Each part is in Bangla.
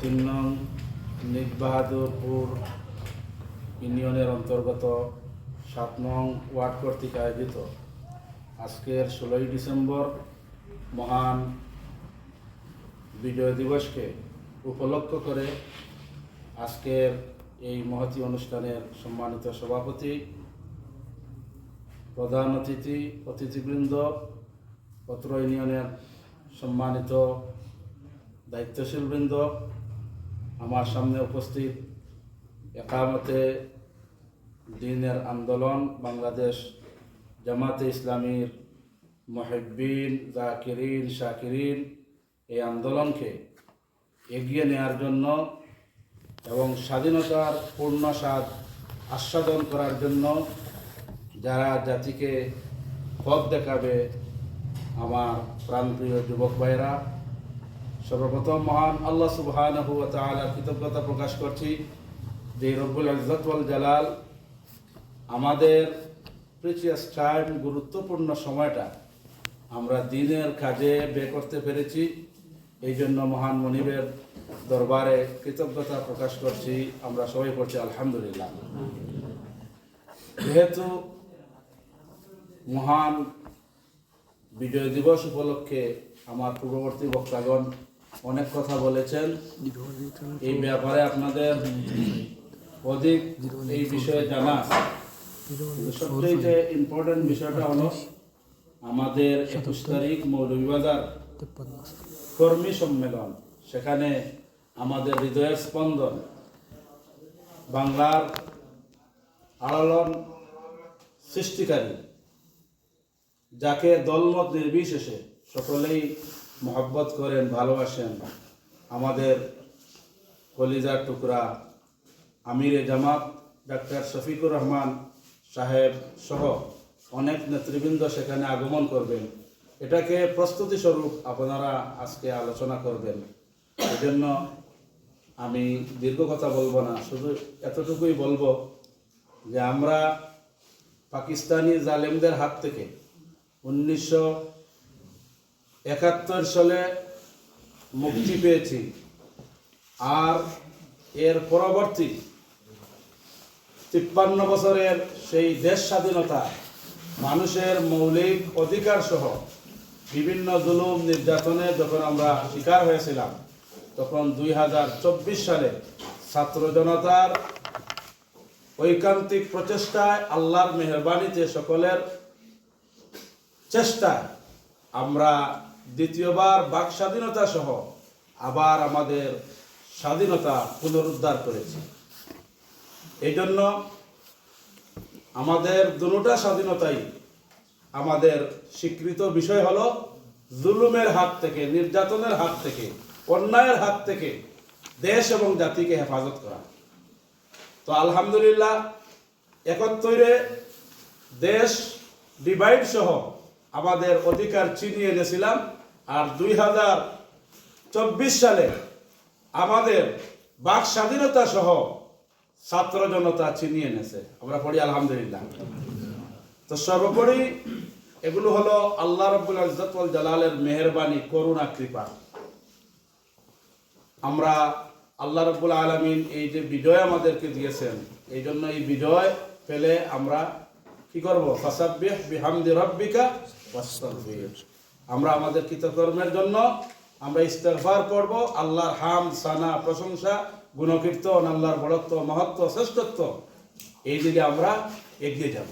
তিন নং নিকবাহাদুরপুর ইউনিয়নের অন্তর্গত সাত নং ওয়ার্ড কর্তৃক আয়োজিত। আজকের ষোলোই ডিসেম্বর মহান বিজয় দিবসকে উপলক্ষ করে আজকের এই মহতি অনুষ্ঠানের সম্মানিত সভাপতি, প্রধান অতিথি, অতিথিবৃন্দ, পত্র ইউনিয়নের সম্মানিত দায়িত্বশীলবৃন্দ আমার সামনে উপস্থিত একামতে দিনের আন্দোলন, বাংলাদেশ জামাতে ইসলামীর মহিবিন জাকিরিন, শাকিরিন, এই আন্দোলনকে এগিয়ে নেওয়ার জন্য এবং স্বাধীনতার পূর্ণ স্বাদ আস্বাদন করার জন্য যারা জাতিকে পথ দেখাবে আমার প্রাণপ্রিয় যুবক ভাইরা সর্বপ্রথম মহান আল্লাহ তাআলার কৃতজ্ঞতা প্রকাশ করছি যে রব্বুল ইজ্জত জালাল আমাদের প্রিচিয়াস টাইম গুরুত্বপূর্ণ সময়টা আমরা দিনের কাজে বে করতে পেরেছি। এই জন্য মহান মনিবের দরবারে কৃতজ্ঞতা প্রকাশ করছি। আমরা সবাই করছি আলহামদুলিল্লাহ। যেহেতু মহান বিজয় দিবস উপলক্ষে আমার পূর্ববর্তী বক্তাগণ অনেক কথা বলেছেন। এই ব্যাপারে আপনাদের অধিক এই বিষয়ে জানা সবচেয়ে ইম্পর্টেন্ট বিষয়টা হলো আমাদের একুশ তারিখ মৌলভীবাজার কর্মী সম্মেলন। সেখানে আমাদের হৃদয়ের স্পন্দন বাংলার আলোড়ন সৃষ্টিকারী, যাকে দলমত নির্বিশেষে সকলেই মহব্বত করেন, ভালোবাসেন আমাদের কলিজার টুকরা। আমিরে জামাত ডাক্তার শফিকুর রহমান সাহেব সহ অনেক নেতৃবৃন্দ সেখানে আগমন করবেন। এটাকে প্রস্তুতি স্বরূপ আপনারা আজকে আলোচনা করবেন। এজন্য আমি দীর্ঘ কথা বলব না, শুধু এতটুকুই বলব যে আমরা পাকিস্তানি জালেমদের হাত থেকে উনিশশো একাত্তর সালে মুক্তি পেয়েছি। আর এর পরবর্তী তিপ্পান্ন বছরের সেই দেশ স্বাধীনতা মানুষের মৌলিক অধিকার সহ বিভিন্ন জুলুম নির্যাতনে যখন আমরা শিকার হয়েছিলাম, তখন দুই হাজার চব্বিশ সালে ছাত্র জনতার ঐকান্তিক প্রচেষ্টায় আল্লাহর মেহরবানিতে সকলের চেষ্টায় আমরা দ্বিতীয়বার বাক স্বাধীনতা সহ আবার আমাদের স্বাধীনতা পুনরুদ্ধার করেছে। এই জন্য আমাদের দুটা স্বাধীনতাই আমাদের স্বীকৃত বিষয় হলো জুলুমের হাত থেকে, নির্যাতনের হাত থেকে, অন্যায়ের হাত থেকে দেশ এবং জাতিকে হেফাজত করা। তো আলহামদুলিল্লাহ একত্তরে দেশ, ডিভাইড সহ আমাদের অধিকার চিনিয়ে এনেছিলাম। আর দুই হাজার চব্বিশ সালে আমাদের বাক স্বাধীনতা সহ ছাত্র জনতা চিনিয়ে এনেছে। আমরা পড়ি আলহামদুলিল্লাহ। তো সর্বোপরি এগুলো হলো আল্লাহ রব্বুল ইজ্জতুল জালালের মেহেরবানি, করুণা, কৃপা। আমরা আল্লাহ রব্বুল আলমিন এই যে বিজয় আমাদেরকে দিয়েছেন, এই জন্য এই বিজয় পেলে আমরা কি করব? ফাসাব্বিহ বিহামদি রব্বিকা আমরা আমাদের কৃতকর্মের জন্য আমরা ইস্তেগফার করব, আল্লাহর হাম, সানা, প্রশংসা, গুণকীর্তন, আল্লাহর বড়ত্ব মহত্ব, শ্রেষ্ঠত্ব, এই দিকে আমরা এগিয়ে যাব।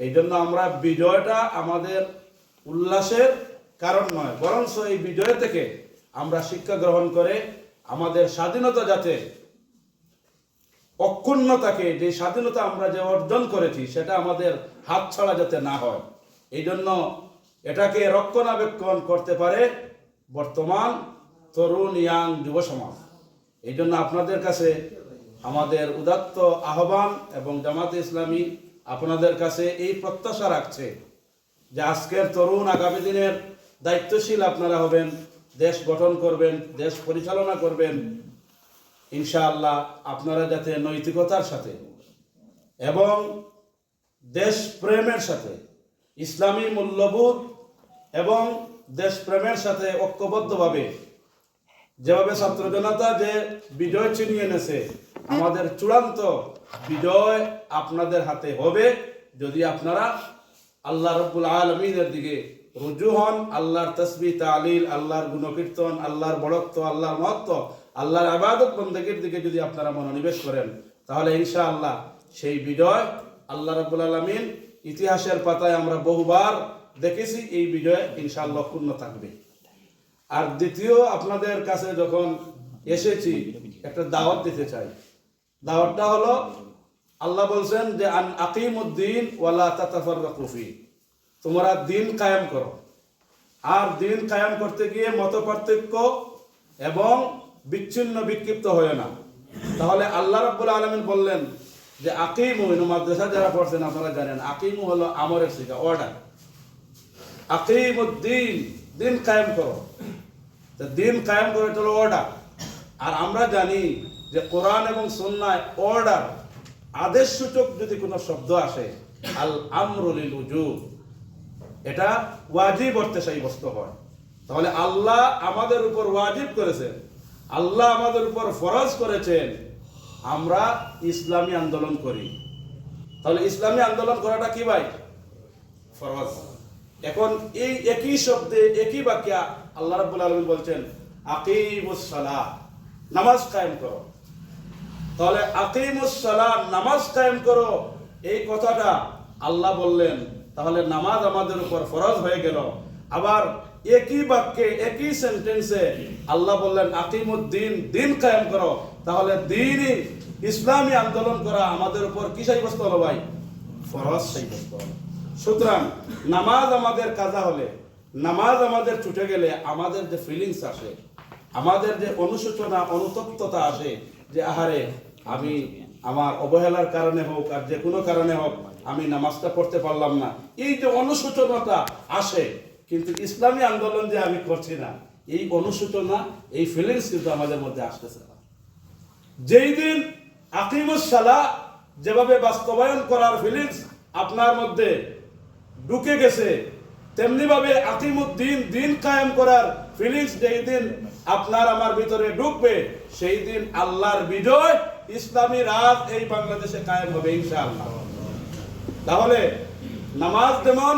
এই জন্য আমরা বিজয়টা আমাদের উল্লাসের কারণ নয়, বরঞ্চ এই বিজয় থেকে আমরা শিক্ষা গ্রহণ করে আমাদের স্বাধীনতা যাতে অক্ষুণ্ণতাকে, যে স্বাধীনতা আমরা যে অর্জন করেছি, সেটা আমাদের হাত ছাড়া যাতে না হয়। এই জন্য এটাকে রক্ষণাবেক্ষণ করতে পারে বর্তমান তরুণ ইয়াং যুব সমাজ এই জন্য আপনাদের কাছে আমাদের উদাত্ত আহ্বান এবং জামাতে ইসলামী আপনাদের কাছে এই প্রত্যাশা রাখছে যে আজকের তরুণ আগামী দিনের দায়িত্বশীল আপনারা হবেন, দেশ গঠন করবেন, দেশ পরিচালনা করবেন। ইনশাআল্লাহ আপনারা যাতে নৈতিকতার সাথে এবং দেশ প্রেমের সাথে ইসলামী মূল্যবোধ এবং দেশপ্রেমের সাথে ঐক্যবদ্ধভাবে। যেভাবে ছাত্র জনতা যে বিজয় ছিনিয়ে এনেছে, আমাদের চূড়ান্ত বিজয় আপনাদের হাতে হবে যদি আপনারা আল্লাহ রব্বুল আলমিনের দিকে রুজু হন, আল্লাহর তসবি তালিল, আল্লাহর গুণকীর্তন, আল্লাহর বড়ত্ব আল্লাহর মহত্ব, আল্লাহর আবাদত বন্দীর দিকে যদি আপনারা মনোনিবেশ করেন, তাহলে ইনশা আল্লাহ সেই বিজয় আল্লাহ রব্বুল আলমিন ইতিহাসের পাতায় আমরা বহুবার দেখেছি এই বিজয় ইনশাআল্লাহ পূর্ণ থাকবে। আর দ্বিতীয়, আপনাদের কাছে যখন এসেছি, একটা দাওয়াত দিতে চাই। দাওয়াতটা হলো, আল্লাহ বলছেন যে, আন আকিমুদ্দিন ওয়ালা তাতাফাররাকু ফি। তোমরা দিন কায়েম করো। আর দিন কায়েম করতে গিয়ে মত পার্থক্য এবং বিচ্ছিন্ন বিক্ষিপ্ত হয় না। তাহলে আল্লাহ রাব্বুল আলামিন বললেন যে আকিমু মাদ্রাসা যারা পড়ছেন আপনারা জানেন, আকিমু হলো আমরের শিখা অর্ডার আকিমুদ্দিন, দিন কায়েম করো। দিন কায়েম করে হলো অর্ডার আর আমরা জানি যে কোরআন এবং সন্ন্যায় অর্ডার আদেশ সূচক যদি কোনো শব্দ আসে, আল আমরুলিল এটা ওয়াজিব অর্থে সাব্যস্ত হয়। তাহলে আল্লাহ আমাদের উপর ওয়াজিব করেছেন, আল্লাহ আমাদের উপর ফরজ করেছেন আমরা ইসলামী আন্দোলন করি। তাহলে ইসলামী আন্দোলন করাটা কি ভাই? ফরজ। এখন এই একই শব্দে, একই বাক্যে আল্লাহ রাব্বুল আলামিন বলছেন, আকিমুস সালাহ নামাজ কায়েম করো। তাহলে আকিমুস সালাহ, নামাজ কায়েম করো। এই কথাটা আল্লাহ বললেন, তাহলে নামাজ আমাদের উপর ফরজ হয়ে গেল। আবার একই বাক্যে, একই সেন্টেন্সে আল্লাহ বললেন, আকিমুদ্দিন, দিন কায়েম করো। তাহলে দিনই ইসলামী আন্দোলন করা আমাদের উপর কি সাব্যস্ত হলো ভাই? ফরজ সাব্যস্ত সুতরাং নামাজ আমাদের কাজা হলে, নামাজ আমাদের ছুটে গেলে আমাদের যে ফিলিংস আসে, আমাদের যে অনুশোচনা, অনুতপ্ততা আসে যে, আহারে, আমি আমার অবহেলার কারণে হোক আর যে কোনো কারণে হোক, আমি নামাজটা পড়তে পারলাম না। এই যে অনুশোচনাটা আসে কিন্তু ইসলামী আন্দোলন যে আমি করছি না, এই অনুশোচনা, এই ফিলিংস কিন্তু আমাদের মধ্যে আসতেছে না। যেই দিন আকিমুস সালা যেভাবে বাস্তবায়ন করার ফিলিংস আপনার মধ্যে ঢুকে গেছে তেমনি ভাবে আকিমুদ্দিন দিন কায়েম করার ফিলিংস যেই দিন আপনার আমার ভিতরে ঢুকবে, সেই দিন আল্লাহর বিজয় ইসলামী রাত এই বাংলাদেশে কায়েম হবে ইনশাআল্লাহ। তাহলে নামাজ যেমন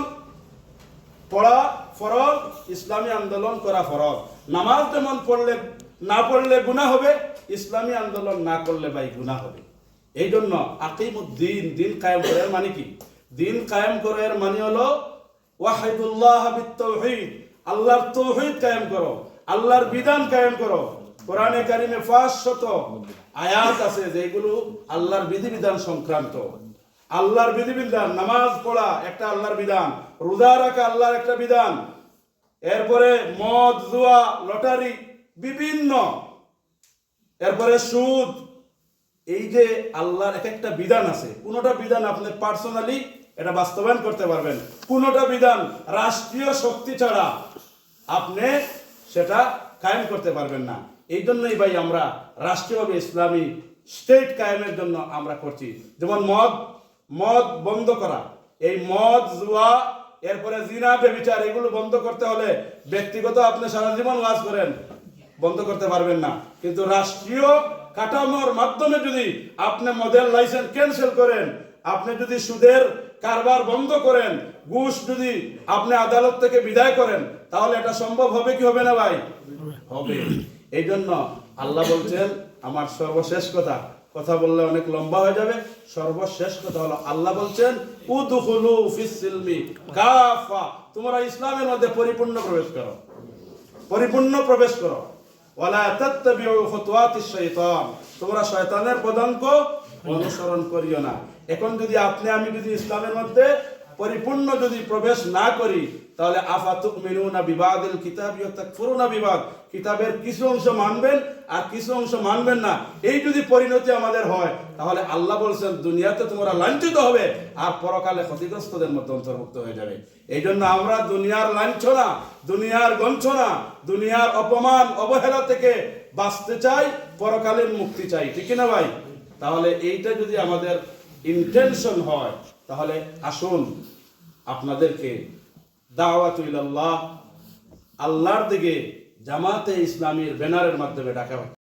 পড়া ফরজ, ইসলামী আন্দোলন করা ফরজ। নামাজ যেমন পড়লে, না পড়লে গুনাহ হবে, ইসলামী আন্দোলন না করলে ভাই গুনাহ হবে। এই জন্য আকিমুদ্দিন, দিন কায়েম করার মানে কি? দিন কায়েম করার মানে হলো, ওয়াহিদুল্লাহ বিত্তাউহীদ আল্লাহর তৌহিদ কায়েম করো, আল্লাহর বিধান কায়েম করো। কোরআনে কারিমে শত আয়াত আছে, যেগুলো আল্লাহর বিধিবিধান সংক্রান্ত। আল্লাহর বিধিবিধান, নামাজ পড়া একটা আল্লাহর বিধান, রোজা রাখা আল্লাহর একটা বিধান, এরপরে মদ, জুয়া, লটারি, বিভিন্ন, এরপরে সুদ, এই যে আল্লাহর এক একটা বিধান আছে, কোনোটা বিধান আপনি পার্সোনালি এটা বাস্তবায়ন করতে পারবেন, কোনোটা বিধান রাষ্ট্রীয় শক্তি ছাড়া আপনি সেটা কায়েম করতে পারবেন না। এই জন্যই ভাই আমরা রাষ্ট্রীয়ভাবে ইসলামী স্টেট কায়েমের জন্য আমরা করছি। যেমন মদ মদ বন্ধ করা। এই মদ, জুয়া, এরপরে জিনা বেবিচার এগুলো বন্ধ করতে হলে ব্যক্তিগত আপনি সারা জীবন ওয়াজ করেন, বন্ধ করতে পারবেন না। কিন্তু রাষ্ট্রীয় কাঠামোর মাধ্যমে যদি আপনি মদের লাইসেন্স ক্যান্সেল করেন, আপনি যদি সুদের কারবার বন্ধ করেন, ঘুষ যদি আপনি আদালত থেকে বিদায় করেন, তাহলে এটা সম্ভব হবে কি হবে না ভাই? হবে। এই জন্য আল্লাহ বলছেন, আমার সর্বশেষ কথা কথা বললে অনেক লম্বা হয়ে যাবে। সর্বশেষ কথা হলো, আল্লাহ বলছেন, উদখুলু ফিস সিলমি কাফা তোমরা ইসলামের মধ্যে পরিপূর্ণ প্রবেশ করো। পরিপূর্ণ প্রবেশ করো। ওয়ালা তাত্তাবিউ খুতুওয়াতিশ শাইতান। তোমরা শয়তানের পদাঙ্ক অনুসরণ করিও না। এখন যদি আপনি, আমি যদি ইসলামের মধ্যে পরিপূর্ণ যদি প্রবেশ না করি, তাহলে আফাতুক মিনুনা বিবাদিল কিতাব তাকফুরুনা বিবাদ। কিতাবের কিছু অংশ মানবেন আর কিছু অংশ মানবেন না। এই যদি পরিণতি আমাদের হয়, তাহলে আল্লাহ বলছেন, দুনিয়াতে তোমরা লাঞ্ছিত হবে আর পরকালে ক্ষতিগ্রস্তদের মধ্যে অন্তর্ভুক্ত হয়ে যাবে। এই জন্য আমরা দুনিয়ার লাঞ্ছনা, দুনিয়ার গঞ্ছনা, দুনিয়ার অপমান, অবহেলা থেকে বাঁচতে চাই, পরকালের মুক্তি চাই। ঠিক না ভাই? তাহলে এইটা যদি আমাদের ইন্টেনশন হয় তাহলে আসুন আপনাদেরকে দাওয়াতুল্লাহ আল্লাহর দিকে জামাতে ইসলামীর ব্যানারের মাধ্যমে ঢাকা